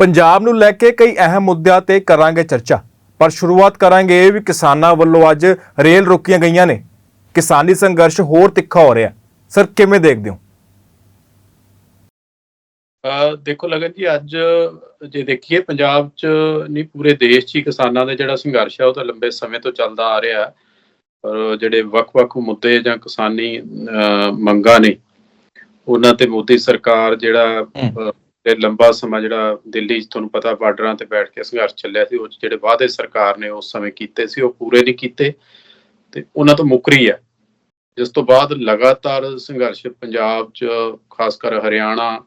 ਪੰਜਾਬ ਨੂੰ ਲੈ ਕੇ ਕਈ ਅਹਿਮ ਮੁੱਦਿਆਂ ਤੇ ਕਰਾਂਗੇ ਚਰਚਾ ਪਰ ਸ਼ੁਰੂਆਤ ਕਰਾਂਗੇ ਵੀ ਕਿਸਾਨਾਂ ਵੱਲੋਂ ਅੱਜ ਰੇਲ ਰੋਕੀਆਂ ਗਈਆਂ ਨੇ। ਕਿਸਾਨੀ ਸੰਘਰਸ਼ ਹੋਰ ਤਿੱਖਾ ਹੋ ਰਿਹਾ। ਸਰ ਕਿਵੇਂ ਦੇਖਦੇ ਹੋ? ਅ ਦੇਖੋ ਲਗਨ ਜੀ ਅੱਜ ਜੇ ਦੇਖੀਏ ਪੰਜਾਬ 'ਚ ਨਹੀਂ ਪੂਰੇ ਦੇਸ਼ 'ਚ ਹੀ ਕਿਸਾਨਾਂ ਦਾ ਜਿਹੜਾ ਸੰਘਰਸ਼ ਹੈ ਉਹ ਤਾਂ ਲੰਬੇ ਸਮੇਂ ਤੋਂ ਚੱਲਦਾ ਆ ਰਿਹਾ। ਹੈ ਪਰ ਜਿਹੜੇ ਵੱਖ-ਵੱਖ ਮੁੱਦੇ ਜਾਂ ਕਿਸਾਨੀ ਮੰਗਾਂ ਨੇ ਉਹਨਾਂ ਤੇ ਮੋਦੀ ਸਰਕਾਰ ਜਿਹੜਾ ਤੇ ਲੰਬਾ ਸਮਾਂ ਜਿਹੜਾ ਦਿੱਲੀ 'ਚ ਤੁਹਾਨੂੰ ਪਤਾ ਬਾਰਡਰਾਂ ਤੇ ਬੈਠ ਕੇ ਸੰਘਰਸ਼ ਚੱਲਿਆ ਸੀ, ਉਹ ਜਿਹੜੇ ਵਾਅਦੇ ਸਰਕਾਰ ਨੇ ਉਸ ਸਮੇਂ ਕੀਤੇ ਸੀ, ਉਹ ਪੂਰੇ ਨਹੀਂ ਕੀਤੇ ਤੇ ਉਹਨਾਂ ਤੋਂ ਮੁੱਕਰੀ ਹੈ। ਜਿਸ ਤੋਂ ਬਾਅਦ ਲਗਾਤਾਰ ਸੰਘਰਸ਼ ਪੰਜਾਬ 'ਚ, ਖਾਸ ਕਰ ਹਰਿਆਣਾ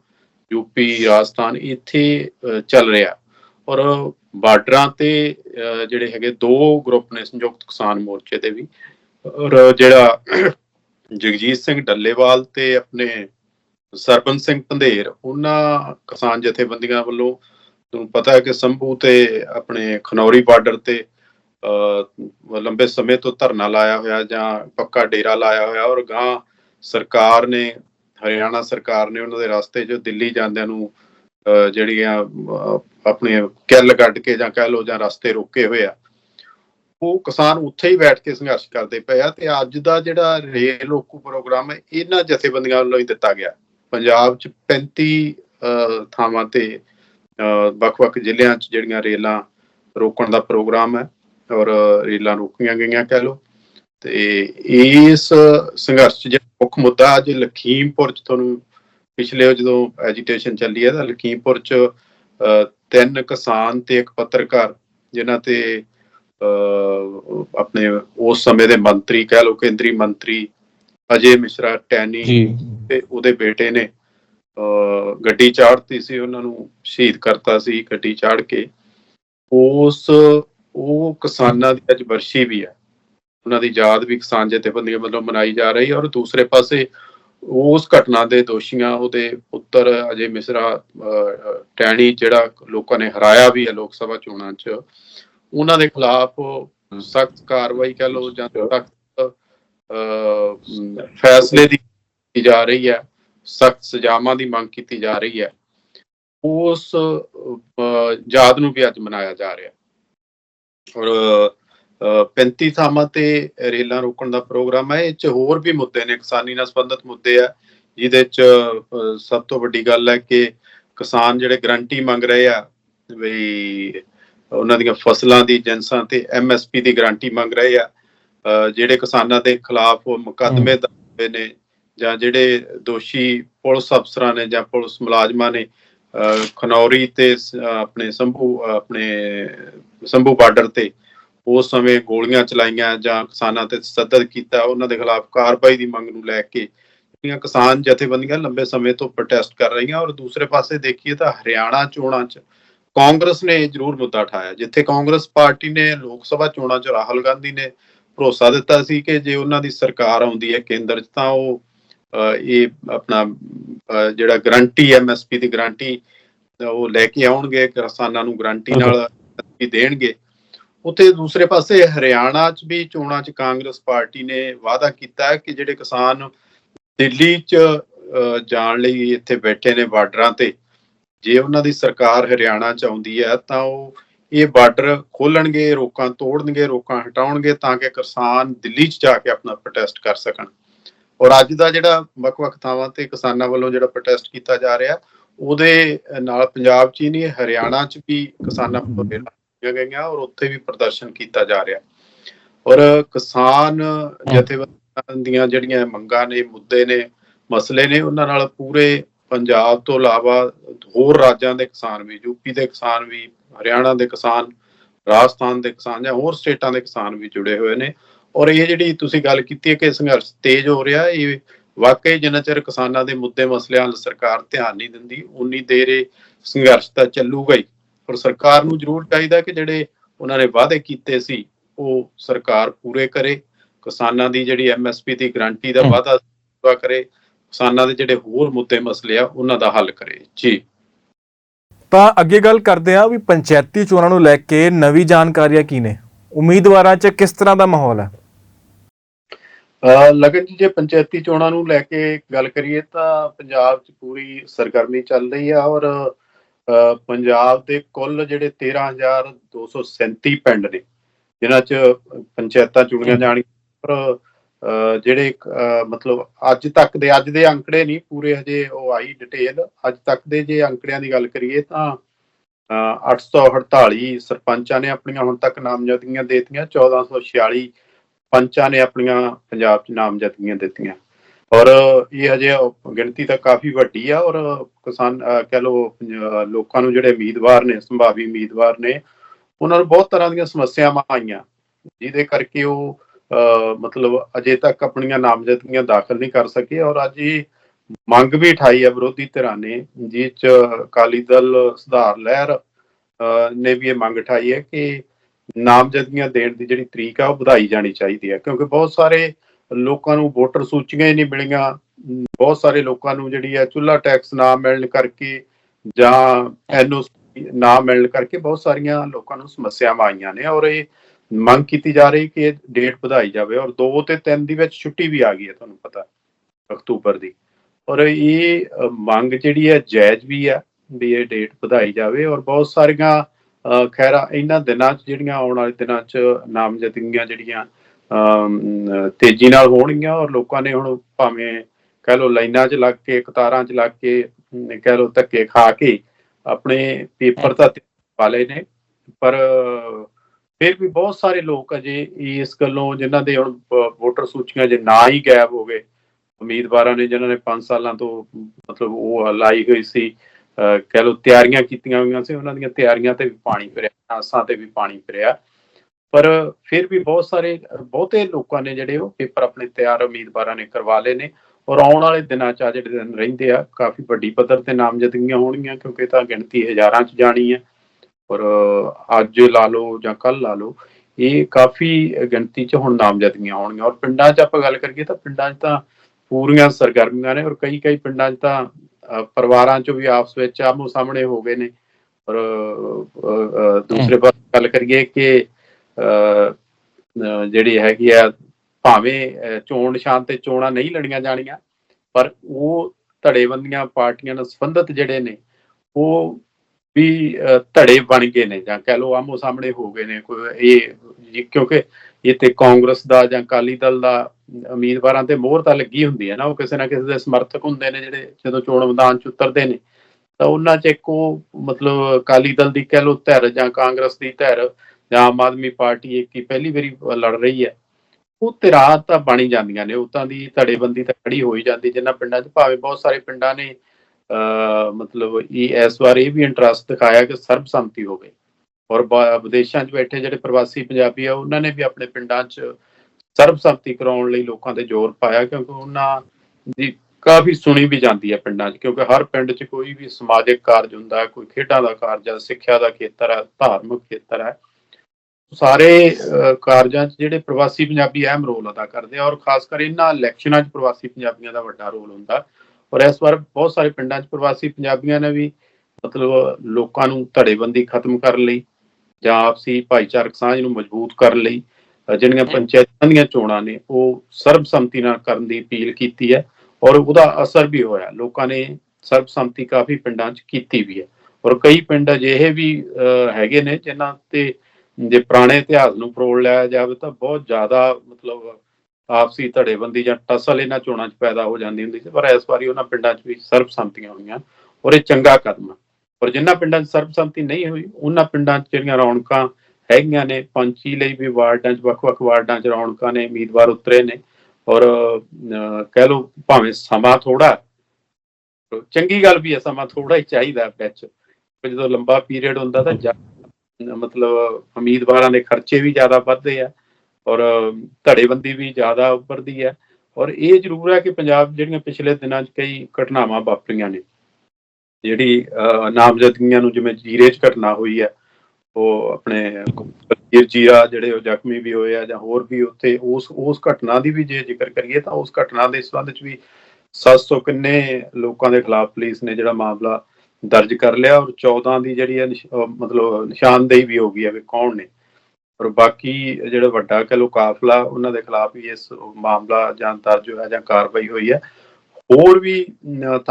ਯੂਪੀ ਰਾਜਸਥਾਨ ਇੱਥੇ ਚੱਲ ਰਿਹਾ। ਔਰ ਬਾਰਡਰਾਂ ਤੇ ਜਿਹੜੇ ਹੈਗੇ ਦੋ ਗਰੁੱਪ ਨੇ ਸੰਯੁਕਤ ਕਿਸਾਨ ਮੋਰਚੇ ਦੇ ਵੀ। ਔਰ ਜਿਹੜਾ ਜਗਜੀਤ ਸਿੰਘ ਡੱਲੇਵਾਲ ਤੇ ਆਪਣੇ ਸਰਬੰਸ ਸਿੰਘ ਪੰਧੇਰ ਉਹਨਾਂ ਕਿਸਾਨ ਜਥੇਬੰਦੀਆਂ ਵੱਲੋਂ ਤੁਹਾਨੂੰ ਪਤਾ ਹੈ ਕਿ ਸੰਭੂ ਤੇ ਆਪਣੇ ਖਨੌਰੀ ਬਾਰਡਰ ਤੇ ਅ, ਲੰਬੇ ਸਮੇਂ ਤੋਂ ਧਰਨਾ ਲਾਇਆ ਹੋਇਆ ਜਾਂ ਪੱਕਾ ਡੇਰਾ ਲਾਇਆ ਹੋਇਆ ਔਰ ਗਾਂ ਸਰਕਾਰ ਨੇ ਹਰਿਆਣਾ ਸਰਕਾਰ ਨੇ ਉਹਨਾਂ ਦੇ ਰਸਤੇ 'ਚ ਦਿੱਲੀ ਜਾਂਦਿਆਂ ਨੂੰ ਅਹ ਜਿਹੜੀਆਂ ਆਪਣੇ ਕਿੱਲ ਕੱਢ ਕੇ ਜਾਂ ਕਹਿ ਲਓ ਜਾਂ ਰਸਤੇ ਰੋਕੇ ਹੋਏ ਆ ਉਹ ਕਿਸਾਨ ਉੱਥੇ ਹੀ ਬੈਠ ਕੇ ਸੰਘਰਸ਼ ਕਰਦੇ ਪਏ ਆ ਤੇ ਅੱਜ ਦਾ ਜਿਹੜਾ ਰੇਲ ਰੋਕੂ ਪ੍ਰੋਗਰਾਮ ਹੈ ਇਹਨਾਂ ਜਥੇਬੰਦੀਆਂ ਵੱਲੋਂ ਹੀ ਦਿੱਤਾ ਗਿਆ। ਪੰਜਾਬ 'ਚ 35 ਥਾਵਾਂ ਤੇ ਵੱਖ-ਵੱਖ ਜ਼ਿਲ੍ਹਿਆਂ 'ਚ ਜਿਹੜੀਆਂ ਰੇਲਾਂ ਰੋਕਣ ਦਾ ਪ੍ਰੋਗਰਾਮ ਹੈ ਔਰ ਰੇਲਾਂ ਰੋਕੀਆਂ ਗਈਆਂ ਕਹਿ ਲਓ। ਤੇ ਇਸ ਸੰਘਰਸ਼ 'ਚ ਜਿਹੜਾ ਮੁੱਖ ਮੁੱਦਾ ਅੱਜ ਲਖੀਮਪੁਰ 'ਚ ਤੁਹਾਨੂੰ ਪਿਛਲੇ ਜਦੋਂ ਐਜੀਟੇਸ਼ਨ ਚੱਲੀ ਹੈ ਤਾਂ ਲਖੀਮਪੁਰ 'ਚ ਅਹ, ਤਿੰਨ ਕਿਸਾਨ ਤੇ ਇੱਕ ਪੱਤਰਕਾਰ ਜਿਨ੍ਹਾਂ ਤੇ ਅਹ, ਆਪਣੇ ਉਸ ਸਮੇਂ ਦੇ ਮੰਤਰੀ ਕਹਿ ਲਓ ਕੇਂਦਰੀ ਮੰਤਰੀ ਅਜੇ ਮਿਸ਼ਰਾ ਟੈਨੀ ਤੇ ਉਹਦੇ ਬੇਟੇ ਨੇ ਗੱਡੀ ਚਾੜਤੀ ਸੀ ਉਹਨਾਂ ਨੂੰ ਸ਼ਹੀਦ ਕਰਤਾ ਸੀ ਗੱਡੀ ਚਾੜ ਕੇ। ਉਸ ਉਹ ਕਿਸਾਨਾਂ ਦੀ ਅੱਜ ਵਰਸ਼ੀ ਵੀ ਹੈ। ਉਹਨਾਂ ਦੀ ਯਾਦ ਵੀ ਕਿਸਾਨ ਜਥੇਬੰਦੀਆਂ ਵੱਲੋਂ ਮਨਾਈ ਜਾ ਰਹੀ ਹੈ। ਔਰ ਦੂਸਰੇ ਪਾਸੇ ਉਸ ਘਟਨਾ ਦੇ ਦੋਸ਼ੀਆਂ ਉਹਦੇ ਪੁੱਤਰ ਅਜੇ ਮਿਸਰਾ ਟੈਣੀ ਜਿਹੜਾ ਲੋਕਾਂ ਨੇ ਹਰਾਇਆ ਵੀ ਹੈ ਲੋਕ ਸਭਾ ਚੋਣਾਂ 'ਚ ਉਹਨਾਂ ਦੇ ਖਿਲਾਫ ਸਖਤ ਕਾਰਵਾਈ ਕਹ ਲਓ ਜਾਂ ਸਖਤ ਫੈਸਲੇ ਦੀ ਕੀਤੀ ਜਾ ਰਹੀ ਹੈ, ਸਖਤ ਸਜ਼ਾਵਾਂ ਦੀ ਮੰਗ ਕੀਤੀ ਜਾ ਰਹੀ ਹੈ, ਉਸ ਯਾਦ ਨੂੰ ਵੀ ਅੱਜ ਮਨਾਇਆ ਜਾ ਰਿਹਾ ਔਰ 35 ਥਾਵਾਂ ਤੇ ਰੇਲਾਂ ਰੋਕਣ ਦਾ ਪ੍ਰੋਗਰਾਮ ਹੈ, ਇਹ ਚ ਹੋਰ ਵੀ ਮੁੱਦੇ ਨੇ, ਕਿਸਾਨੀ ਨਾਲ ਸੰਬੰਧਿਤ ਮੁੱਦੇ ਆ, ਜਿਹਦੇ ਚ ਸਭ ਤੋਂ ਵੱਡੀ ਗੱਲ ਹੈ ਕਿ ਕਿਸਾਨ ਜਿਹੜੇ ਗਰੰਟੀ ਮੰਗ ਰਹੇ ਆ, ਵੀ ਉਹਨਾਂ ਦੀਆਂ ਫਸਲਾਂ ਦੀ ਜਿੰਸਾਂ ਤੇ ਐਮਐਸਪੀ ਦੀ ਗਰੰਟੀ ਮੰਗ ਰਹੇ ਆ ਜਿਹੜੇ ਕਿਸਾਨਾਂ ਦੇ ਖਿਲਾਫ ਮੁਕੱਦਮੇ ਦਰਜ ਨੇ ਜਾਂ ਜਿਹੜੇ ਦੋਸ਼ੀ ਪੁਲਿਸ ਅਫਸਰਾਂ ਨੇ ਜਾਂ ਪੁਲਿਸ ਮੁਲਾਜ਼ਮਾਂ ਨੇ ਖਨੌਰੀ ਤੇ ਆਪਣੇ ਸੰਭੂ ਆਪਣੇ ਸੰਭੂ ਬਾਰਡਰ ਤੇ ਉਸ ਸਮੇਂ ਗੋਲੀਆਂ ਚਲਾਈਆਂ ਜਾਂ ਕਿਸਾਨਾਂ ਤੇ ਤਸੱਦਦ ਕੀਤਾ ਉਹਨਾਂ ਦੇ ਖਿਲਾਫ ਕਾਰਵਾਈ ਦੀ ਮੰਗ ਨੂੰ ਲੈ ਕੇ ਜਿਹੜੀਆਂ ਕਿਸਾਨ ਜਥੇਬੰਦੀਆਂ ਲੰਬੇ ਸਮੇਂ ਤੋਂ ਪ੍ਰੋਟੈਸਟ ਕਰ ਰਹੀਆਂ ਔਰ ਦੂਸਰੇ ਪਾਸੇ ਦੇਖੀਏ ਤਾਂ ਹਰਿਆਣਾ ਚੋਣਾਂ 'ਚ ਕਾਂਗਰਸ ਨੇ ਜ਼ਰੂਰ ਮੁੱਦਾ ਉਠਾਇਆ ਜਿੱਥੇ ਕਾਂਗਰਸ ਪਾਰਟੀ ਨੇ ਲੋਕ ਸਭਾ ਚੋਣਾਂ 'ਚ ਰਾਹੁਲ ਗਾਂਧੀ ਨੇ ਭਰੋਸਾ ਦਿੱਤਾ ਸੀ ਕਿ ਜੇ ਉਹਨਾਂ ਦੀ ਸਰਕਾਰ ਆਉਂਦੀ ਹੈ ਕੇਂਦਰ 'ਚ ਤਾਂ ਉਹ ਇਹ ਆਪਣਾ ਜਿਹੜਾ ਗਰੰਟੀ ਐਮਐਸਪੀ ਦੀ ਗਰੰਟੀ ਉਹ ਲੈ ਕੇ ਆਉਣਗੇ ਕਿਸਾਨਾਂ ਨੂੰ ਗਰੰਟੀ ਨਾਲ ਵੀ ਦੇਣਗੇ। ਉੱਥੇ ਦੂਸਰੇ ਪਾਸੇ ਹਰਿਆਣਾ 'ਚ ਵੀ ਚੋਣਾਂ 'ਚ ਕਾਂਗਰਸ ਪਾਰਟੀ ਨੇ ਵਾਅਦਾ ਕੀਤਾ ਹੈ ਕਿ ਜਿਹੜੇ ਕਿਸਾਨ ਦਿੱਲੀ 'ਚ ਜਾਣ ਲਈ ਇੱਥੇ ਬੈਠੇ ਨੇ ਬਾਰਡਰਾਂ ਤੇ ਜੇ ਉਹਨਾਂ ਦੀ ਸਰਕਾਰ ਹਰਿਆਣਾ 'ਚ ਆਉਂਦੀ ਹੈ ਤਾਂ ਉਹ ਇਹ ਬਾਰਡਰ ਖੋਲਣਗੇ, ਰੋਕਾਂ ਤੋੜਨਗੇ, ਰੋਕਾਂ ਹਟਾਉਣਗੇ ਤਾਂ ਕਿ ਕਿਸਾਨ ਦਿੱਲੀ 'ਚ ਜਾ ਕੇ ਆਪਣਾ ਪ੍ਰੋਟੈਸਟ ਕਰ ਸਕਣ। ਔਰ ਅੱਜ ਦਾ ਜਿਹੜਾ ਵੱਖ-ਵੱਖ ਥਾਵਾਂ ਤੇ ਕਿਸਾਨਾਂ ਵੱਲੋਂ ਜਿਹੜਾ ਪ੍ਰੋਟੈਸਟ ਕੀਤਾ ਜਾ ਰਿਹਾ, ਉਹਦੇ ਨਾਲ ਪੰਜਾਬ 'ਚ ਹੀ ਨਹੀਂ, ਹਰਿਆਣਾ 'ਚ ਵੀ ਕਿਸਾਨਾਂ ਵੱਲੋਂ ਰੇਲਾਂ ਗਈਆਂ ਔਰ ਉੱਥੇ ਵੀ ਪ੍ਰਦਰਸ਼ਨ ਕੀਤਾ ਜਾ ਰਿਹਾ। ਔਰ ਕਿਸਾਨ ਜਥੇਬੰਦੀਆਂ ਦੀਆਂ ਜਿਹੜੀਆਂ ਮੰਗਾਂ ਨੇ, ਮੁੱਦੇ ਨੇ, ਮਸਲੇ ਨੇ, ਉਹਨਾਂ ਨਾਲ ਪੂਰੇ ਪੰਜਾਬ ਤੋਂ ਇਲਾਵਾ ਹੋਰ ਰਾਜਾਂ ਦੇ ਕਿਸਾਨ ਵੀ ਯੂਪੀ ਦੇ ਕਿਸਾਨ ਵੀ ਹਰਿਆਣਾ ਦੇ ਕਿਸਾਨ ਰਾਜਸਥਾਨ ਦੇ ਕਿਸਾਨ ਜਾਂ ਹੋਰ ਸਟੇਟਾਂ ਦੇ ਕਿਸਾਨ ਵੀ ਜੁੜੇ ਹੋਏ ਨੇ। ਔਰ ਇਹ ਜਿਹੜੀ ਤੁਸੀਂ ਗੱਲ ਕੀਤੀ ਹੈ ਕਿ ਸੰਘਰਸ਼ ਤੇਜ਼ ਹੋ ਰਿਹਾ ਇਹ ਵਾਕਈ ਜਿੰਨਾ ਚਿਰ ਕਿਸਾਨਾਂ ਦੇ ਮੁੱਦੇ ਮਸਲਿਆਂ ਵੱਲ ਸਰਕਾਰ ਧਿਆਨ ਨਹੀਂ ਦਿੰਦੀ ਉਨੀ ਦੇਰ ਇਹ ਸੰਘਰਸ਼ ਤਾਂ ਚੱਲੂਗਾ ਹੀ। ਪਰ ਸਰਕਾਰ ਨੂੰ ਜ਼ਰੂਰ ਚਾਹੀਦਾ ਕਿ ਜਿਹੜੇ ਉਹਨਾਂ ਨੇ ਵਾਅਦੇ ਕੀਤੇ ਸੀ ਉਹ ਸਰਕਾਰ ਪੂਰੇ ਕਰੇ। ਕਿਸਾਨਾਂ ਦੀ ਜਿਹੜੀ ਐਮਐਸਪੀ ਦੀ ਗਰੰਟੀ ਦਾ। ਵਾਅਦਾ ਪੂਰਾ ਕਰੇ। ਕਿਸਾਨਾਂ ਦੇ ਜਿਹੜੇ ਹੋਰ ਮੁੱਦੇ ਮਸਲੇ ਆ ਉਹਨਾਂ ਦਾ ਹੱਲ ਕਰੇ। ਜੀ। ਤਾਂ ਅੱਗੇ ਗੱਲ ਕਰਦੇ ਹਾਂ ਵੀ ਪੰਚਾਇਤੀ ਚੋਣਾਂ ਨੂੰ ਲੈ ਕੇ ਨਵੀਂ ਜਾਣਕਾਰੀਆਂ ਕੀ ਨੇ? ਉਮੀਦਵਾਰਾਂ 'ਚ ਕਿਸ ਤਰ੍ਹਾਂ ਦਾ ਮਾਹੌਲ ਹੈ? ਲਗਨ ਜੀ ਜੇ ਪੰਚਾਇਤੀ ਚੋਣਾਂ ਨੂੰ ਲੈ ਕੇ ਗੱਲ ਕਰੀਏ ਤਾਂ ਪੰਜਾਬ 'ਚ ਪੂਰੀ ਸਰਗਰਮੀ ਚੱਲ ਰਹੀ ਆ ਔਰ ਪੰਜਾਬ ਦੇ ਕੁੱਲ ਜਿਹੜੇ 13237 ਪਿੰਡ ਨੇ ਜਿਨ੍ਹਾਂ 'ਚ ਪੰਚਾਇਤਾਂ ਚੁਣੀਆਂ ਜਾਣਗੀਆਂ ਪਰ ਜਿਹੜੇ ਮਤਲਬ ਅੱਜ ਤੱਕ ਦੇ, ਅੱਜ ਦੇ ਅੰਕੜੇ ਨਹੀਂ, ਪੂਰੇ ਹਜੇ ਉਹ ਆਈ ਡਿਟੇਲ ਅੱਜ ਤੱਕ ਦੇ ਜੇ ਅੰਕੜਿਆਂ ਦੀ ਗੱਲ ਕਰੀਏ ਤਾਂ 848 ਸਰਪੰਚਾਂ ਨੇ ਆਪਣੀਆਂ ਹੁਣ ਤੱਕ ਨਾਮਜ਼ਦਗੀਆਂ ਦੇਤੀਆਂ 1446 ਪੰਚਾਂ ਨੇ ਆਪਣੀਆਂ ਪੰਜਾਬ 'ਚ ਨਾਮਜ਼ਦਗੀਆਂ ਦਿੱਤੀਆਂ। ਔਰ ਇਹ ਹਜੇ ਗਿਣਤੀ ਤਾਂ ਕਾਫੀ ਵੱਡੀ ਆ, ਔਰ ਕਿਸਾਨ, ਅਹ ਕਹਿ ਲੋ ਲੋਕਾਂ ਨੂੰ ਜਿਹੜੇ ਉਮੀਦਵਾਰ ਨੇ, ਸੰਭਾਵੀ ਉਮੀਦਵਾਰ ਨੇ, ਉਹਨਾਂ ਨੂੰ ਬਹੁਤ ਤਰ੍ਹਾਂ ਦੀਆਂ ਸਮੱਸਿਆਵਾਂ ਆਈਆਂ। ਜਿਹਦੇ ਕਰਕੇ ਉਹ ਮਤਲਬ ਅਜੇ ਤੱਕ ਆਪਣੀਆਂ ਨਾਮਜ਼ਦਗੀਆਂ ਦਾਖਲ ਨਹੀਂ ਕਰ ਸਕੇ ਔਰ ਅੱਜ ਇਹ ਮੰਗ ਵੀ ਉਠਾਈ ਹੈ ਵਿਰੋਧੀ ਧਿਰਾਂ ਨੇ ਜਿਸ ਚ ਅਕਾਲੀ ਦਲ ਸੁਧਾਰ ਲਹਿਰ ਨੇ ਵੀ ਇਹ ਮੰਗ ਉਠਾਈ ਹੈ ਕਿ ਨਾਮਜ਼ਦਗੀਆਂ ਦੇਣ ਦੀ ਜਿਹੜੀ ਤਰੀਕ ਆ ਉਹ ਵਧਾਈ ਜਾਣੀ ਚਾਹੀਦੀ ਹੈ, ਕਿਉਂਕਿ ਬਹੁਤ ਸਾਰੇ ਲੋਕਾਂ ਨੂੰ ਵੋਟਰ ਸੂਚੀਆਂ ਹੀ ਨਹੀਂ ਮਿਲੀਆਂ, ਬਹੁਤ ਸਾਰੇ ਲੋਕਾਂ ਨੂੰ ਜਿਹੜੀ ਹੈ ਚੁੱਲਾ ਟੈਕਸ ਨਾ ਮਿਲਣ ਕਰਕੇ ਜਾਂ ਐਨਓਸੀ ਨਾ ਮਿਲਣ ਕਰਕੇ ਬਹੁਤ ਸਾਰੀਆਂ ਲੋਕਾਂ ਨੂੰ ਸਮੱਸਿਆਵਾਂ ਆਈਆਂ ਨੇ ਔਰ ਇਹ ਮੰਗ ਕੀਤੀ ਜਾ ਰਹੀ ਕਿ ਇਹ ਡੇਟ ਵਧਾਈ ਜਾਵੇ ਔਰ 2 ਤੇ 3 ਦੀ ਵਿੱਚ ਛੁੱਟੀ ਵੀ ਆ ਗਈ ਹੈ ਤੁਹਾਨੂੰ ਪਤਾ ਅਕਤੂਬਰ ਦੀ। ਔਰ ਇਹ ਮੰਗ ਜਿਹੜੀ ਹੈ ਜਾਇਜ਼ ਵੀ ਹੈ ਵੀ ਇਹ ਡੇਟ ਵਧਾਈ ਜਾਵੇ ਔਰ ਬਹੁਤ ਸਾਰੀਆਂ ਖੈਰ ਇਹਨਾਂ ਦਿਨਾਂ 'ਚ ਜਿਹੜੀਆਂ ਆਉਣ ਵਾਲੇ ਦਿਨਾਂ 'ਚ ਨਾਮਜ਼ਦਗੀਆਂ ਜਿਹੜੀਆਂ ਤੇਜ਼ੀ ਨਾਲ ਹੋਣਗੀਆਂ ਔਰ ਲੋਕਾਂ ਨੇ ਹੁਣ ਭਾਵੇਂ ਕਹਿ ਲਓ ਲਾਈਨਾਂ 'ਚ ਲੱਗ ਕੇ ਕਤਾਰਾਂ 'ਚ ਲੱਗ ਕੇ ਕਹਿ ਲਓ ਧੱਕੇ ਖਾ ਕੇ ਆਪਣੇ ਪੇਪਰ ਤਾਂ ਪਾ ਲਏ ਨੇ ਪਰ ਫਿਰ ਵੀ ਬਹੁਤ ਸਾਰੇ ਲੋਕ ਅਜੇ ਇਸ ਗੱਲੋਂ ਜਿਨ੍ਹਾਂ ਦੇ ਹੁਣ ਵੋਟਰ ਸੂਚੀਆਂ 'ਚ ਨਾ ਹੀ ਗਾਇਬ ਹੋ ਗਏ। ਉਮੀਦਵਾਰਾਂ ਨੇ ਜਿਨ੍ਹਾਂ ਨੇ 5 ਸਾਲਾਂ ਤੋਂ ਮਤਲਬ ਉਹ ਲਾਈ ਹੋਈ ਸੀ ਕਹਿ ਲਓ ਤਿਆਰੀਆਂ ਕੀਤੀਆਂ ਹੋਈਆਂ ਸੀ, ਉਹਨਾਂ ਦੀਆਂ ਤਿਆਰੀਆਂ ਤੇ ਵੀ ਪਾਣੀ ਫਿਰਿਆ ਆਸਾਂ ਤੇ ਵੀ ਪਾਣੀ ਫਿਰਿਆ। ਪਰ ਫਿਰ ਵੀ ਬਹੁਤ ਸਾਰੇ, ਬਹੁਤੇ ਲੋਕਾਂ ਨੇ ਜਿਹੜੇ ਉਹ ਪੇਪਰ ਆਪਣੇ ਤਿਆਰ ਉਮੀਦਵਾਰਾਂ ਨੇ ਕਰਵਾ ਲਏ ਨੇ ਔਰ ਆਉਣ ਵਾਲੇ ਦਿਨਾਂ 'ਚ ਆ ਜਿਹੜੇ ਦਿਨ ਰਹਿੰਦੇ ਆ, ਕਾਫੀ ਵੱਡੀ ਪੱਧਰ ਤੇ ਨਾਮਜ਼ਦਗੀਆਂ ਹੋਣਗੀਆਂ ਕਿਉਂਕਿ ਤਾਂ ਗਿਣਤੀ ਹਜ਼ਾਰਾਂ 'ਚ ਜਾਣੀ ਹੈ ਔਰ ਅੱਜ ਲਾ ਲਓ ਜਾਂ ਕੱਲ ਲਾ ਲਓ ਇਹ ਕਾਫੀ ਗਿਣਤੀ 'ਚ ਹੁਣ ਨਾਮਜ਼ਦਗੀਆਂ ਹੋਣਗੀਆਂ। ਔਰ ਪਿੰਡਾਂ 'ਚ ਆਪਾਂ ਗੱਲ ਕਰੀਏ ਤਾਂ ਪਿੰਡਾਂ 'ਚ ਤਾਂ ਪੂਰੀਆਂ ਸਰਗਰਮੀਆਂ ਨੇ ਔਰ ਕਈ ਕਈ ਪਿੰਡਾਂ 'ਚ ਤਾਂ ਪਰਿਵਾਰਾਂ 'ਚ ਵੀ ਆਪਸ ਵਿੱਚ ਆਮੋ ਸਾਹਮਣੇ ਹੋ ਗਏ ਨੇ। ਔਰ ਦੂਸਰੇ ਪਾਸੇ ਗੱਲ ਕਰੀਏ ਕਿ ਅ, ਜਿਹੜੀ ਹੈਗੀ ਆ ਭਾਵੇਂ ਚੋਣ ਨਿਸ਼ਾਨ ਤੇ ਚੋਣਾਂ ਨਹੀਂ ਲੜੀਆਂ ਜਾਣੀਆਂ ਪਰ ਉਹ ਧੜੇਬੰਦੀਆਂ ਪਾਰਟੀਆਂ ਨਾਲ ਸੰਬੰਧਿਤ ਜਿਹੜੇ ਨੇ ਉਹ ਵੀ ਧੜੇ ਬਣ ਗਏ ਨੇ ਜਾਂ ਕਹਿ ਲਓ ਆਮੋ ਸਾਹਮਣੇ ਹੋ ਗਏ ਨੇ, ਕੋਈ ਇਹ ਕਿਉਂਕਿ ਇਹ ਤੇ ਕਾਂਗਰਸ ਦਾ ਜਾਂ ਅਕਾਲੀ ਦਲ ਦਾ ਉਮੀਦਵਾਰਾਂ ਤੇ ਮੋਹਰ ਤਾਂ ਲੱਗੀ ਹੁੰਦੀ ਹੈ ਨਾ, ਉਹ ਕਿਸੇ ਨਾ ਕਿਸੇ ਦੇ ਸਮਰਥਕ ਹੁੰਦੇ ਨੇ ਜਿਹੜੇ ਜਦੋਂ ਚੋਣ ਮੈਦਾਨ ਚ ਉਤਰਦੇ ਨੇ। ਤਾਂ ਉਹਨਾਂ ਚ ਇੱਕ ਉਹ ਮਤਲਬ ਅਕਾਲੀ ਦਲ ਦੀ ਕਹਿ ਲਓ ਧਿਰ ਜਾਂ ਕਾਂਗਰਸ ਦੀ ਧਿਰ ਜਾਂ ਆਮ ਆਦਮੀ ਪਾਰਟੀ ਇੱਕ ਹੀ ਪਹਿਲੀ ਵਾਰੀ ਲੜ ਰਹੀ ਹੈ। ਉਹ ਧਿਰਾਂ ਤਾਂ ਬਣੀ ਜਾਂਦੀਆਂ ਨੇ ਉਤਾਂ ਦੀ ਧੜੇਬੰਦੀ ਤਾਂ ਖੜੀ ਹੋਈ ਜਾਂਦੀ ਜਿਨ੍ਹਾਂ ਪਿੰਡਾਂ 'ਚ ਭਾਵੇਂ ਬਹੁਤ ਸਾਰੇ ਪਿੰਡਾਂ ਨੇ ਮਤਲਬ ਇਹ ਇਸ ਵਾਰ ਇਹ ਵੀ ਇੰਟਰਸਟ ਦਿਖਾਇਆ ਕਿ ਸਰਬਸੰਮਤੀ ਹੋਵੇ ਔਰ ਵਿਦੇਸ਼ਾਂ 'ਚ ਬੈਠੇ ਜਿਹੜੇ ਪ੍ਰਵਾਸੀ ਪੰਜਾਬੀ ਆ ਉਹਨਾਂ ਨੇ ਵੀ ਆਪਣੇ ਪਿੰਡਾਂ 'ਚ ਸਰਬਸੰਮਤੀ ਕਰਾਉਣ ਲਈ ਲੋਕਾਂ ਤੇ ਜ਼ੋਰ ਪਾਇਆ ਕਿਉਂਕਿ ਉਹਨਾਂ ਦੀ ਕਾਫੀ ਸੁਣੀ ਵੀ ਜਾਂਦੀ ਹੈ ਪਿੰਡਾਂ 'ਚ ਕਿਉਂਕਿ ਹਰ ਪਿੰਡ 'ਚ ਕੋਈ ਵੀ ਸਮਾਜਿਕ ਕਾਰਜ ਹੁੰਦਾ ਕੋਈ ਖੇਡਾਂ ਦਾ ਕਾਰਜ ਹੈ ਸਿੱਖਿਆ ਦਾ ਖੇਤਰ ਹੈ ਧਾਰਮਿਕ ਖੇਤਰ ਹੈ ਸਾਰੇ ਅਹ, ਕਾਰਜਾਂ 'ਚ ਜਿਹੜੇ ਪ੍ਰਵਾਸੀ ਪੰਜਾਬੀ ਅਹਿਮ ਰੋਲ ਅਦਾ ਕਰਦੇ ਆ ਔਰ ਖਾਸ ਕਰ ਇਹਨਾਂ ਇਲੈਕਸ਼ਨਾਂ 'ਚ ਪ੍ਰਵਾਸੀ ਪੰਜਾਬੀਆਂ ਦਾ ਵੱਡਾ ਰੋਲ ਹੁੰਦਾ। ਔਰ ਇਸ ਵਾਰ ਬਹੁਤ ਸਾਰੇ ਪਿੰਡਾਂ 'ਚ ਪ੍ਰਵਾਸੀ ਪੰਜਾਬੀਆਂ ਨੇ ਵੀ ਮਤਲਬ ਲੋਕਾਂ ਨੂੰ ਧੜੇਬੰਦੀ ਖਤਮ ਕਰਨ ਲਈ ਜਾਂ ਆਪਸੀ ਭਾਈਚਾਰਕ ਸਾਂਝ ਨੂੰ ਮਜ਼ਬੂਤ ਕਰਨ ਲਈ ਜਿਹੜੀਆਂ ਪੰਚਾਇਤਾਂ ਦੀਆਂ ਚੋਣਾਂ ਨੇ ਉਹ ਸਰਬਸੰਮਤੀ ਨਾਲ ਕਰਨ ਦੀ ਅਪੀਲ ਕੀਤੀ ਹੈ ਔਰ ਉਹਦਾ ਅਸਰ ਵੀ ਹੋਇਆ। ਲੋਕਾਂ ਨੇ ਸਰਬਸੰਮਤੀ ਕਾਫੀ ਪਿੰਡਾਂ 'ਚ ਕੀਤੀ ਵੀ ਹੈ ਔਰ ਕਈ ਪਿੰਡ ਅਜਿਹੇ ਵੀ ਹੈਗੇ ਨੇ ਜਿਨ੍ਹਾਂ ਤੇ ਜੇ ਪੁਰਾਣੇ ਇਤਿਹਾਸ ਨੂੰ ਫਰੋਲ ਲਿਆ ਜਾਵੇ ਤਾਂ ਬਹੁਤ ਜ਼ਿਆਦਾ ਮਤਲਬ ਆਪਸੀ ਧੜੇਬੰਦੀ ਜਾਂ ਟਸਲ ਇਹਨਾਂ ਚੋਣਾਂ 'ਚ ਪੈਦਾ ਹੋ ਜਾਂਦੀ ਹੁੰਦੀ ਸੀ, ਪਰ ਇਸ ਵਾਰੀ ਉਹਨਾਂ ਪਿੰਡਾਂ 'ਚ ਵੀ ਸਰਬਸੰਮਤੀਆਂ ਹੋਈਆਂ ਔਰ ਇਹ ਚੰਗਾ ਕਦਮ ਹੈ ਔਰ ਜਿਨ੍ਹਾਂ ਪਿੰਡਾਂ 'ਚ ਸਰਬਸੰਮਤੀ ਨਹੀਂ ਹੋਈ, ਉਹਨਾਂ ਪਿੰਡਾਂ 'ਚ ਜਿਹੜੀਆਂ ਰੌਣਕਾਂ ਹੈਗੀਆਂ ਨੇ ਪੰਚੀ ਲਈ ਵੀ ਵਾਰਡਾਂ 'ਚ, ਵੱਖ-ਵੱਖ ਵਾਰਡਾਂ 'ਚ ਰੌਣਕਾਂ ਨੇ, ਉਮੀਦਵਾਰ ਉਤਰੇ ਨੇ ਔਰ ਕਹਿ ਲਓ ਭਾਵੇਂ ਸਮਾਂ ਥੋੜਾ ਚੰਗੀ ਗੱਲ ਵੀ ਹੈ, ਸਮਾਂ ਥੋੜਾ ਹੀ ਚਾਹੀਦਾ ਵਿੱਚ। ਜਦੋਂ ਲੰਬਾ ਪੀਰੀਅਡ ਹੁੰਦਾ ਤਾਂ ਮਤਲਬ ਉਮੀਦਵਾਰਾਂ ਦੇ ਖਰਚੇ ਵੀ ਜ਼ਿਆਦਾ ਵੱਧਦੇ ਆ। ਔਰ ਧੜੇਬੰਦੀ ਵੀ ਜ਼ਿਆਦਾ ਉੱਭਰਦੀ ਹੈ। ਔਰ ਇਹ ਜ਼ਰੂਰ ਹੈ ਕਿ ਪੰਜਾਬ ਜਿਹੜੀਆਂ ਪਿਛਲੇ ਦਿਨਾਂ 'ਚ ਕਈ ਘਟਨਾਵਾਂ ਵਾਪਰੀਆਂ ਨੇ ਜਿਹੜੀ ਅਹ, ਨਾਮਜ਼ਦਗੀਆਂ ਨੂੰ ਜਿਵੇਂ ਜੀਰੇ 'ਚ ਘਟਨਾ ਹੋਈ ਹੈ ਉਹ ਆਪਣੇ ਬਲਬੀਰ ਜੀਰਾ ਜਿਹੜੇ ਉਹ ਜ਼ਖਮੀ ਵੀ ਹੋਏ ਆ ਜਾਂ ਹੋਰ ਵੀ ਉੱਥੇ ਉਸ ਉਸ ਘਟਨਾ ਦੀ ਵੀ ਜੇ ਜ਼ਿਕਰ ਕਰੀਏ ਤਾਂ ਉਸ ਘਟਨਾ ਦੇ ਸੰਬੰਧ 'ਚ ਵੀ 700 ਕਿੰਨੇ ਲੋਕਾਂ ਦੇ ਖਿਲਾਫ ਪੁਲਿਸ ਨੇ ਜਿਹੜਾ ਮਾਮਲਾ ਦਰਜ ਕਰ ਲਿਆ ਔਰ 14 ਦੀ ਜਿਹੜੀ ਹੈ ਮਤਲਬ ਨਿਸ਼ਾਨਦੇਹੀ ਵੀ ਹੋ ਗਈ ਹੈ ਵੀ ਕੌਣ ਨੇ। ਔਰ ਬਾਕੀ ਜਿਹੜਾ ਵੱਡਾ ਕਹ ਕਾਫਲਾ ਉਹਨਾਂ ਦੇ ਖਿਲਾਫ ਵੀ ਇਸ ਮਾਮਲਾ ਜਾਂ ਦਰਜ ਹੋਇਆ ਜਾਂ ਕਾਰਵਾਈ ਹੋਈ ਹੈ। ਹੋਰ ਵੀ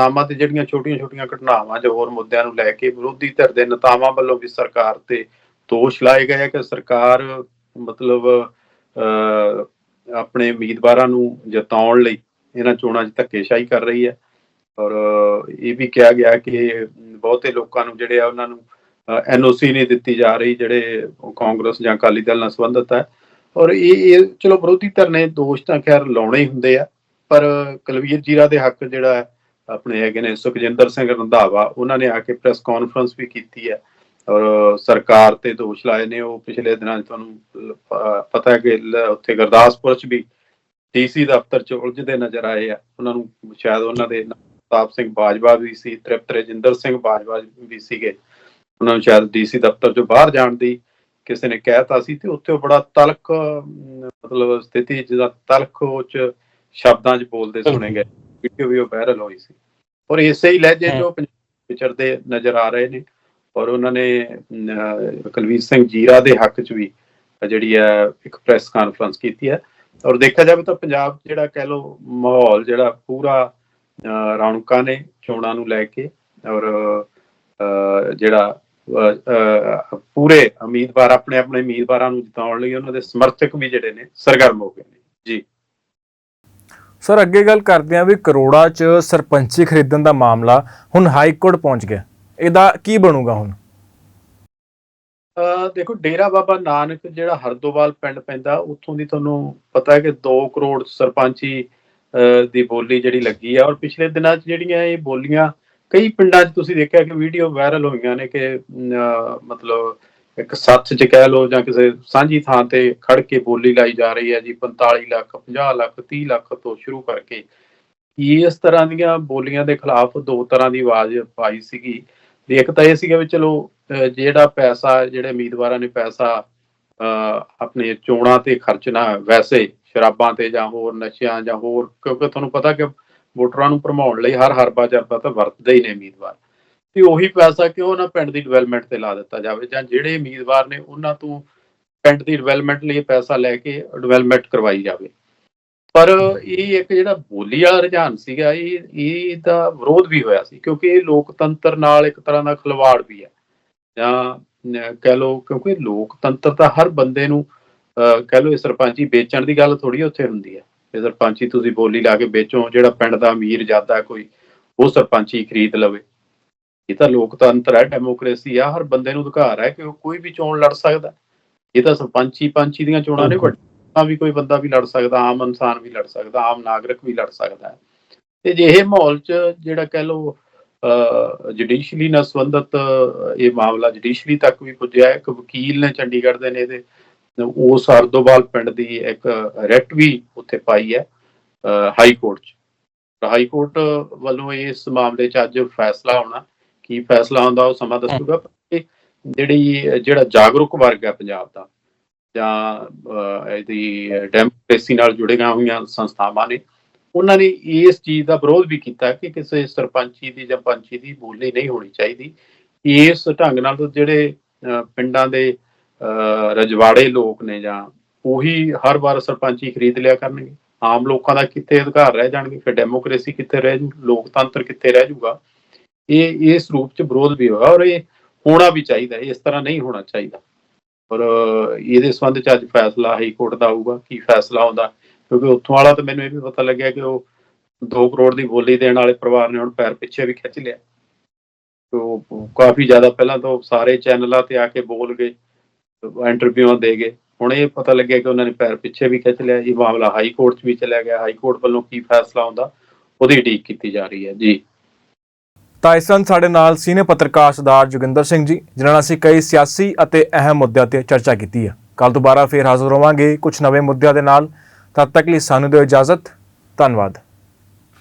ਅਮ, ਤੇ ਜਿਹੜੀਆਂ ਛੋਟੀਆਂ-ਛੋਟੀਆਂ ਘਟਨਾਵਾਂ ਜਾਂ ਹੋਰ ਮੁੱਦਿਆਂ ਨੂੰ ਲੈ ਕੇ ਵਿਰੋਧੀ ਧਿਰ ਦੇ ਨੇਤਾਵਾਂ ਵੱਲੋਂ ਵੀ ਸਰਕਾਰ ਤੇ ਦੋਸ਼ ਲਾਏ ਗਏ ਕਿ ਸਰਕਾਰ ਮਤਲਬ ਅਹ, ਆਪਣੇ ਉਮੀਦਵਾਰਾਂ ਨੂੰ ਜਿਤਾਉਣ ਲਈ ਇਹਨਾਂ ਚੋਣਾਂ 'ਚ ਧੱਕੇਸ਼ਾਹੀ ਕਰ ਰਹੀ ਹੈ। ਔਰ ਇਹ ਵੀ ਕਿਹਾ ਗਿਆ ਕਿ ਬਹੁਤੇ ਲੋਕਾਂ ਨੂੰ ਜਿਹੜੇ ਆ ਉਹਨਾਂ ਨੂੰ ਐਨਓਸੀ ਨਹੀਂ ਦਿੱਤੀ ਜਾ ਰਹੀ ਜਿਹੜੇ ਕਾਂਗਰਸ ਜਾਂ ਅਕਾਲੀ ਦਲ ਨਾਲ ਸੰਬੰਧਿਤ ਹੈ। ਔਰ ਇਹ ਇਹ ਚਲੋ ਵਿਰੋਧੀ ਧਿਰ ਨੇ ਦੋਸ਼ ਤਾਂ ਖੈਰ ਲਾਉਣੇ ਹੀ ਹੁੰਦੇ ਆ, ਪਰ ਕੁਲਵੀਰ ਜੀਰਾ ਦੇ ਹੱਕ ਜਿਹੜਾ ਆਪਣੇ ਹੈਗੇ ਨੇ ਸੁਖਜਿੰਦਰ ਸਿੰਘ ਰੰਧਾਵਾ, ਉਹਨਾਂ ਨੇ ਆ ਕੇ ਪ੍ਰੈਸ ਕਾਨਫਰੰਸ ਵੀ ਕੀਤੀ ਹੈ। ਔਰ ਸਰਕਾਰ ਤੇ ਦੋਸ਼ ਲਾਏ ਨੇ, ਉਹ ਪਿਛਲੇ ਦਿਨਾਂ 'ਚ ਤੁਹਾਨੂੰ ਪਤਾ ਹੈ ਕਿ ਉੱਥੇ ਗੁਰਦਾਸਪੁਰ 'ਚ ਵੀ ਡੀਸੀ ਦਫ਼ਤਰ 'ਚ ਉਲਝਦੇ ਨਜ਼ਰ ਆਏ ਆ। ਉਹਨਾਂ ਨੂੰ ਸ਼ਾਇਦ ਉਹਨਾਂ ਦੇ ਪ੍ਰਤਾਪ ਸਿੰਘ ਬਾਜਵਾ ਵੀ ਸੀ, ਤ੍ਰਿਪਤ ਰਜਿੰਦਰ ਸਿੰਘ ਬਾਜਵਾ ਵੀ ਸੀਗੇ। ਉਹਨਾਂ ਨੂੰ ਸ਼ਾਇਦ ਡੀਸੀ ਦਫ਼ਤਰ 'ਚੋਂ ਬਾਹਰ ਜਾਣ ਦੀ ਕਿਸੇ ਨੇ ਕਹਿਤਾ ਸੀ ਤੇ ਉੱਥੇ ਉਹ ਬੜਾ ਅਮ, ਮਤਲਬ ਸਥਿਤੀ ਜਿਹਦਾ ਤਲਖ ਉਹ 'ਚ ਸ਼ਬਦਾਂ 'ਚ ਬੋਲਦੇ ਸੁਣੇ ਗਏ। ਵੀਡੀਓ ਵੀ ਉਹ ਵਾਇਰਲ ਹੋਈ ਸੀ। ਔਰ ਇਸੇ ਹੀ ਲਹਿਜੇ ਪੰਜਾਬ ਵਿਚਰਦੇ ਨਜ਼ਰ ਆ ਰਹੇ ਨੇ। ਔਰ ਉਹਨਾਂ ਨੇ ਕੁਲਵੀਰ ਸਿੰਘ ਜੀਰਾ ਦੇ ਹੱਕ 'ਚ ਵੀ ਜਿਹੜੀ ਹੈ ਇੱਕ ਪ੍ਰੈਸ ਕਾਨਫਰੰਸ ਕੀਤੀ ਹੈ। ਔਰ ਦੇਖਿਆ ਜਾਵੇ ਤਾਂ ਪੰਜਾਬ ਜਿਹੜਾ ਕਹਿ ਲੋ ਮਾਹੌਲ ਜਿਹੜਾ ਪੂਰਾ ਰੌਣਕਾਂ ਨੇ ਚੋਣਾਂ ਨੂੰ ਲੈ ਕੇ ਔਰ ਜਿਹੜਾ ਪੂਰੇ ਉਮੀਦਵਾਰ ਆਪਣੇ ਆਪਣੇ ਉਮੀਦਵਾਰਾਂ ਨੂੰ ਜਿਤਾਉਣ ਲਈ ਉਹਨਾਂ ਦੇ ਸਮਰਥਕ ਵੀ ਜਿਹੜੇ ਨੇ ਸਰਗਰਮ ਹੋ ਗਏ ਨੇ। ਜੀ। ਸਰ ਅੱਗੇ ਗੱਲ ਕਰਦੇ ਹਾਂ ਵੀ ਕਰੋੜਾ 'ਚ ਸਰਪੰਚੀ ਖਰੀਦਣ ਦਾ ਮਾਮਲਾ ਹੁਣ ਹਾਈ ਕੋਰਟ ਪਹੁੰਚ ਗਿਆ। ਇਹਦਾ ਕੀ ਬਣੂਗਾ ਹੁਣ? ਦੇਖੋ ਡੇਰਾ ਬਾਬਾ ਨਾਨਕ ਜਿਹੜਾ ਹਰਦੋਵਾਲ ਪਿੰਡ ਪੈਂਦਾ ਉੱਥੋਂ ਦੀ ਤੁਹਾਨੂੰ ਪਤਾ ਹੈ ਕਿ 2 ਕਰੋੜ ਸਰਪੰਚੀ ਦੀ ਬੋਲੀ ਜਿਹੜੀ ਲੱਗੀ ਆ। ਔਰ ਪਿਛਲੇ ਦਿਨਾਂ 'ਚ ਜਿਹੜੀਆਂ ਇਹ ਬੋਲੀਆਂ ਕਈ ਪਿੰਡਾਂ 'ਚ ਤੁਸੀਂ ਦੇਖਿਆ ਕਿ ਵੀਡੀਓ ਵਾਇਰਲ ਹੋਈਆਂ ਨੇ ਕਿ ਮਤਲਬ ਇੱਕ ਸੱਥ 'ਚ ਕਹਿ ਲਓ ਜਾਂ ਕਿਸੇ ਸਾਂਝੀ ਥਾਂ ਤੇ ਖੜ ਕੇ ਬੋਲੀ ਲਾਈ ਜਾ ਰਹੀ ਹੈ ਜੀ 45 ਲੱਖ 50 ਲੱਖ 30 ਲੱਖ ਤੋਂ ਸ਼ੁਰੂ ਕਰਕੇ। ਇਸ ਤਰ੍ਹਾਂ ਦੀਆਂ ਬੋਲੀਆਂ ਦੇ ਖਿਲਾਫ ਦੋ ਤਰ੍ਹਾਂ ਦੀ ਆਵਾਜ਼ ਪਾਈ ਸੀਗੀ? ਇੱਕ ਤਾਂ ਇਹ ਸੀਗਾ ਵੀ ਚਲੋ, ਅਹ, ਜਿਹੜਾ ਪੈਸਾ, ਜਿਹੜੇ ਉਮੀਦਵਾਰਾਂ ਨੇ ਪੈਸਾ, ਅਹ, ਆਪਣੇ ਚੋਣਾਂ ਤੇ ਖਰਚਣਾ, ਵੈਸੇ ਸ਼ਰਾਬਾਂ ਤੇ ਜਾਂ ਹੋਰ ਨਸ਼ਿਆਂ ਜਾਂ ਹੋਰ, ਕਿਉਂਕਿ ਤੁਹਾਨੂੰ ਪਤਾ ਕਿ ਵੋਟਰਾਂ ਨੂੰ ਭਰਮਾਉਣ ਲਈ ਹਰ ਹਰਬਾ ਜਰਬਾ ਤਾਂ ਵਰਤਦੇ ਹੀ ਨੇ ਉਮੀਦਵਾਰ। ਤੇ ਉਹੀ ਪੈਸਾ ਕਿਉਂ ਉਹਨਾਂ ਪਿੰਡ ਦੀ ਡਿਵੈਲਪਮੈਂਟ ਤੇ ਲਾ ਦਿੱਤਾ ਜਾਵੇ ਜਾਂ ਜਿਹੜੇ ਉਮੀਦਵਾਰ ਨੇ ਉਹਨਾਂ ਤੋਂ ਪਿੰਡ ਦੀ ਡਿਵੈਲਪਮੈਂਟ ਲਈ ਪੈਸਾ ਲੈ ਕੇ ਡਿਵੈਲਪਮੈਂਟ ਕਰਵਾਈ ਜਾਵੇ। ਪਰ ਇਹ ਇੱਕ ਜਿਹੜਾ ਬੋਲੀ ਵਾਲਾ ਰੁਝਾਨ ਸੀਗਾ ਇਹ ਇਹ ਦਾ ਵਿਰੋਧ ਵੀ ਹੋਇਆ ਸੀ ਕਿਉਂਕਿ ਇਹ ਲੋਕਤੰਤਰ ਨਾਲ ਇੱਕ ਤਰ੍ਹਾਂ ਦਾ ਖਿਲਵਾੜ ਵੀ ਹੈ। ਜਾਂ ਕਹਿ ਲਓ ਕਿਉਂਕਿ ਲੋਕਤੰਤਰ ਤਾਂ ਹਰ ਬੰਦੇ ਨੂੰ ਅਹ, ਕਹਿ ਲਓ ਇਹ ਸਰਪੰਚੀ ਵੇਚਣ ਦੀ ਗੱਲ ਥੋੜੀ ਉੱਥੇ ਹੁੰਦੀ ਹੈ। ਇਹ ਸਰਪੰਚੀ ਤੁਸੀਂ ਬੋਲੀ ਲਾ ਕੇ ਵੇਚੋ ਜਿਹੜਾ ਪਿੰਡ ਦਾ ਅਮੀਰ ਜਾਦਾ ਕੋਈ ਉਹ ਸਰਪੰਚੀ ਖਰੀਦ ਲਵੇ। ਇਹ ਤਾਂ ਲੋਕਤੰਤਰ ਹੈ ਡੈਮੋਕ੍ਰੇਸੀ ਆ ਹਰ ਬੰਦੇ ਨੂੰ ਅਧਿਕਾਰ ਹੈ ਕਿ ਉਹ ਕੋਈ ਵੀ ਚੋਣ ਲੜ ਸਕਦਾ। ਇਹ ਤਾਂ ਸਰਪੰਚੀ ਪੰਚੀ ਦੀਆਂ ਚੋਣਾਂ ਨੇ ਵੱਡਾ ਵੀ ਕੋਈ ਬੰਦਾ ਵੀ ਲੜ ਸਕਦਾ ਆਮ ਇਨਸਾਨ ਵੀ ਲੜ ਸਕਦਾ ਆਮ ਨਾਗਰਿਕ ਵੀ ਲੜ ਸਕਦਾ ਹੈ। ਤੇ ਜੇ ਇਹ ਮਾਹੌਲ 'ਚ ਜਿਹੜਾ ਕਹਿ ਲਓ ਜੁਡੀਸ਼ੀਅਲੀ ਨਾਲ ਸੰਬੰਧਿਤ ਇਹ ਮਾਮਲਾ ਜੁਡੀਸ਼ੀਅਲੀ ਤੱਕ ਵੀ ਪੁੱਜਿਆ ਹੈ ਇੱਕ ਵਕੀਲ ਨੇ ਚੰਡੀਗੜ੍ਹ ਦੇ ਨੇ ਇਹਦੇ ਉਸ ਹਰਦੋਵਾਲ ਪਿੰਡ ਦੀ ਇੱਕ ਰੈਟ ਵੀ ਉੱਥੇ ਪਾਈ ਹੈ ਹਾਈ ਕੋਰਟ 'ਚ। ਹਾਈ ਕੋਰਟ ਵੱਲੋਂ ਇਸ ਮਾਮਲੇ 'ਚ ਅੱਜ ਫੈਸਲਾ ਆਉਣਾ ਕੀ ਫੈਸਲਾ ਆਉਂਦਾ ਉਹ ਸਮਾਂ ਦੱਸੂਗਾ ਜਿਹੜੀ, ਜਿਹੜਾ ਜਾਗਰੂਕ ਵਰਗ ਹੈ ਪੰਜਾਬ ਦਾ, ਜਾਂ ਇਹਦੀ ਡੈਮੋਕ੍ਰੇਸੀ ਨਾਲ ਜੁੜੀਆਂ ਹੋਈਆਂ ਸੰਸਥਾਵਾਂ ਨੇ, ਉਹਨਾਂ ਨੇ ਇਸ ਚੀਜ਼ ਦਾ ਵਿਰੋਧ ਵੀ ਕੀਤਾ ਕਿ ਕਿਸੇ ਸਰਪੰਚੀ ਦੀ ਜਾਂ ਪੰਚੀ ਦੀ ਬੋਲੀ ਨਹੀਂ ਹੋਣੀ ਚਾਹੀਦੀ। ਇਸ ਢੰਗ ਨਾਲ ਜਿਹੜੇ ਪਿੰਡਾਂ ਦੇ ਰਜਵਾੜੇ ਲੋਕ ਨੇ ਜਾਂ ਉਹੀ ਹਰ ਵਾਰ ਸਰਪੰਚੀ ਖਰੀਦ ਲਿਆ ਕਰਨਗੇ। ਆਮ ਲੋਕਾਂ ਦਾ ਕਿੱਥੇ ਅਧਿਕਾਰ ਰਹਿ ਜਾਣਗੇ, ਫਿਰ ਡੈਮੋਕ੍ਰੇਸੀ ਕਿੱਥੇ ਰਹਿ ਜੂ, ਲੋਕਤੰਤਰ ਕਿੱਥੇ ਰਹਿ ਜੂਗਾ? ਇਹ ਇਸ ਰੂਪ ਚ ਵਿਰੋਧ ਵੀ ਹੋਇਆ ਔਰ ਇਹ ਹੋਣਾ ਵੀ ਚਾਹੀਦਾ, ਇਸ ਤਰ੍ਹਾਂ ਨਹੀਂ ਹੋਣਾ ਚਾਹੀਦਾ। ਔਰ ਇਹਦੇ ਸੰਬੰਧ ਚ ਅੱਜ ਫੈਸਲਾ ਹਾਈ ਕੋਰਟ ਦਾ ਆਊਗਾ, ਕੀ ਫੈਸਲਾ ਆਉਂਦਾ? ਕਿਉਂਕਿ ਉੱਥੋਂ ਵਾਲਾ ਤਾਂ ਮੈਨੂੰ ਇਹ ਵੀ ਪਤਾ ਲੱਗਿਆ ਕਿ ਉਹ 2 ਕਰੋੜ ਦੀ ਬੋਲੀ ਦੇਣ ਵਾਲੇ ਪਰਿਵਾਰ ਨੇ ਹੁਣ ਪੈਰ ਪਿੱਛੇ ਵੀ ਖਿੱਚ ਲਿਆ। ਤੇ ਕਾਫੀ ਜ਼ਿਆਦਾ ਪਹਿਲਾਂ ਤਾਂ ਉਹ ਸਾਰੇ ਚੈਨਲਾਂ ਤੇ ਆ ਕੇ ਬੋਲ ਗਏ। ਇੰਟਰਵਿਊਆਂ ਦੇ ਗਏ। ਹੁਣ ਇਹ ਪਤਾ ਲੱਗਿਆ ਕਿ ਉਹਨਾਂ ਨੇ ਪੈਰ ਪਿੱਛੇ ਵੀ ਖਿੱਚ ਲਿਆ। ਇਹ ਮਾਮਲਾ ਹਾਈ ਕੋਰਟ 'ਚ ਵੀ ਚਲਿਆ ਗਿਆ। ਹਾਈ ਕੋਰਟ ਵੱਲੋਂ ਕੀ ਫੈਸਲਾ ਆਉਂਦਾ ਉਹਦੀ ਉਡੀਕ ਕੀਤੀ ਜਾ ਰਹੀ ਹੈ। ਜੀ। ਤਾਂ ਇਸ ਸਨ ਸਾਡੇ ਨਾਲ ਸੀਨੀਅਰ ਪੱਤਰਕਾਰ ਸਰਦਾਰ ਜੋਗਿੰਦਰ ਸਿੰਘ ਜੀ, ਜਿਨ੍ਹਾਂ ਨਾਲ ਅਸੀਂ ਕਈ ਸਿਆਸੀ ਅਤੇ ਅਹਿਮ ਮੁੱਦਿਆਂ ਤੇ ਚਰਚਾ ਕੀਤੀ ਹੈ। ਕੱਲ ਦੁਬਾਰਾ ਫੇਰ ਹਾਜ਼ਰ ਹੋਵਾਂਗੇ ਕੁਝ ਨਵੇਂ ਮੁੱਦਿਆਂ ਦੇ ਨਾਲ। ਤਦ ਤੱਕ ਲਈ ਸਾਨੂੰ ਦਿਓ ਇਜਾਜ਼ਤ। ਧੰਨਵਾਦ।